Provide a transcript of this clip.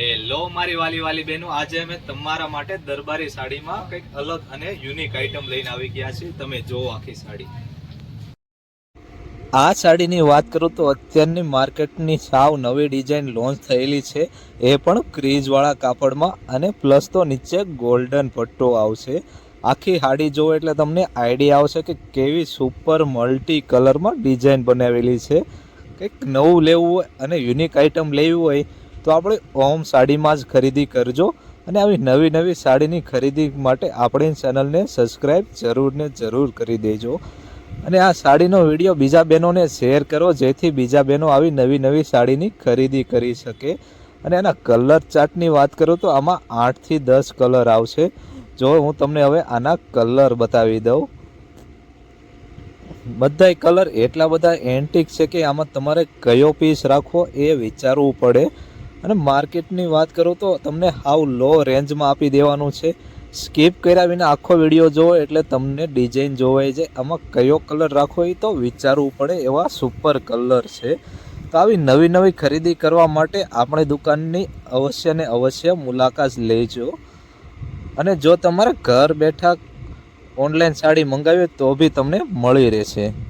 Hello મારી વાલી વાલી બહેનો. આજે અમે તમારા માટે દરબારી સાડીમાં કંઈક અલગ અને યુનિક આઈટમ લઈને આવી ગયા છીએ. તમે જોવો આખી સાડી. આ સાડીની વાત કરું તો અત્યારની માર્કેટની સાવ નવી ડિઝાઇન લોન્ચ થયેલી છે. એ પણ ક્રીજવાળા કાપડમાં અને પ્લસ તો નીચે ગોલ્ડન પટ્ટો આવશે. આખી સાડી જોવો એટલે તમને આઈડિયા આવશે કે કેવી સુપર મલ્ટી કલરમાં ડિઝાઇન બનાવેલી છે. કંઈક નવું લેવું હોય અને યુનિક આઈટમ લેવી હોય તો આપણે ઓમ સાડીમાં જ ખરીદી કરજો અને આવી નવી નવી સાડીની ખરીદી માટે આપણી ચેનલને સબસ્ક્રાઈબ જરૂર ને જરૂર કરી દેજો. અને આ સાડીનો વીડિયો બીજા બહેનોને શેર કરો જેથી બીજા બહેનો આવી નવી નવી સાડીની ખરીદી કરી શકે. અને એના કલર ચાર્ટની વાત કરું તો આમાં આઠથી દસ કલર આવશે. જો હું તમને હવે આના કલર બતાવી દઉં. બધાય કલર એટલા બધા એન્ટિક છે કે આમાં તમારે કયો પીસ રાખવો એ વિચારવું પડે. અને માર્કેટની વાત કરું તો તમને હાવ લો રેન્જમાં આપી દેવાનું છે. સ્કીપ કર્યા વિના આખો વીડિયો જોવો એટલે તમને ડિઝાઇન જોવાય છે આમાં કયો કલર રાખવો એ તો વિચારવું પડે એવા સુપર કલર છે. તો આવી નવી નવી ખરીદી કરવા માટે આપણે દુકાનની અવશ્ય ને અવશ્ય મુલાકાત લેજો. અને જો તમારે ઘર બેઠા ઓનલાઈન સાડી મંગાવી તો બી તમને મળી રહેશે.